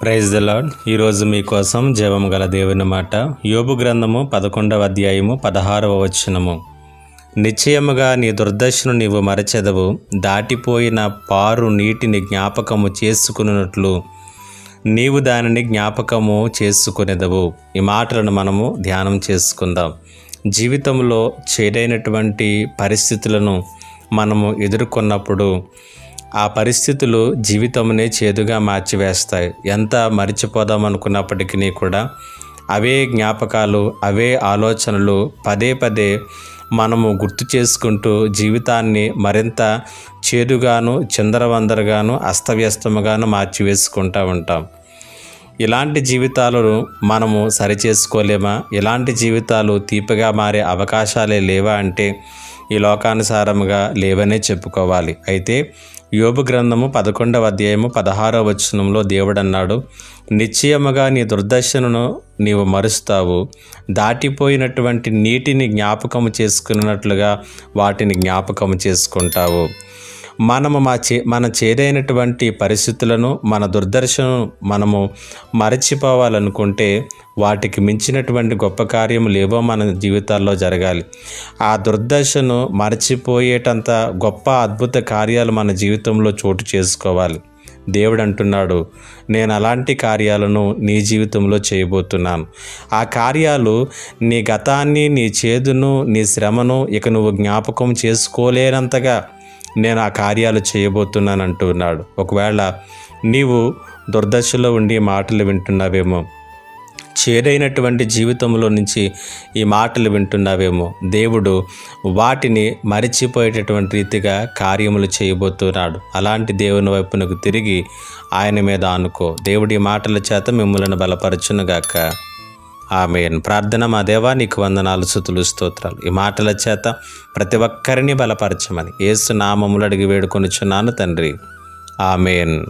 Praise the lord ఈరోజు మీకోసం జీవం గల దేవుని మాట. యోబు గ్రంథము పదకొండవ అధ్యాయము పదహారవ వచనము. నిశ్చయముగా నీ దుర్దశను నీవు మరచెదవు. దాటిపోయిన పారు నీటిని జ్ఞాపకము చేసుకున్నట్లు నీవు దానిని జ్ఞాపకము చేసుకునేదవు. ఈ మాటలను మనము ధ్యానం చేసుకుందాం. జీవితంలో చేరైనటువంటి పరిస్థితులను మనము ఎదుర్కొన్నప్పుడు ఆ పరిస్థితులు జీవితంనే చేదుగా మార్చివేస్తాయి. ఎంత మరిచిపోదాం అనుకున్నప్పటికీ కూడా అవే జ్ఞాపకాలు అవే ఆలోచనలు పదే పదే మనము గుర్తు చేసుకుంటూ జీవితాన్ని మరింత చేదుగాను చిందరవందరగాను అస్తవ్యస్తముగాను మార్చివేసుకుంటూ ఉంటాం. ఇలాంటి జీవితాలను మనము సరిచేసుకోలేమా? ఇలాంటి జీవితాలు తీపిగా మారే అవకాశాలే లేవా అంటే ఈ లోకానుసారముగా లేవనే చెప్పుకోవాలి. అయితే యోబు గ్రంథము పదకొండవ అధ్యాయము పదహారవ వచనంలో దేవుడు అన్నాడు నిశ్చయముగా నీ దుర్దశను నీవు మరుస్తావు. దాటిపోయినటువంటి నీటిని జ్ఞాపకము చేసుకున్నట్లుగా వాటిని జ్ఞాపకము చేసుకుంటావు. మనము మా చే మన చేదైనటువంటి పరిస్థితులను మన దుర్దర్శను మనము మరచిపోవాలనుకుంటే వాటికి మించినటువంటి గొప్ప కార్యము లేవో మన జీవితాల్లో జరగాలి. ఆ దుర్దశను మరచిపోయేటంత గొప్ప అద్భుత కార్యాలు మన జీవితంలో చోటు చేసుకోవాలి. దేవుడు అంటున్నాడు నేను అలాంటి కార్యాలను నీ జీవితంలో చేయబోతున్నాను. ఆ కార్యాలు నీ గతాన్ని నీ చేదును నీ శ్రమను ఇక నువ్వు జ్ఞాపకం చేసుకోలేనంతగా నేను ఆ కార్యాలు చేయబోతున్నాను అంటున్నాడు ఒకవేళ నీవు దుర్దశలో ఉండి మాటలు వింటున్నావేమో చేదైనటువంటి జీవితంలో నుంచి ఈ మాటలు వింటున్నావేమో దేవుడు వాటిని మరిచిపోయేటటువంటి రీతిగా కార్యములు చేయబోతున్నాడు. అలాంటి దేవుని వైపునకు తిరిగి ఆయన మీద ఆనుకో. దేవుడి మాటల చేత మిమ్మల్ని బలపరచునుగాక. ఆమెన్. ప్రార్థన మా దేవా నీకు వందనాలు సుతులు స్తోత్రాలు. ఈ మాటల చేత ప్రతి ఒక్కరిని బలపరచమని. ఏసు నామములు అడిగి వేడుకొనిచున్నాను తండ్రి. ఆమెన్.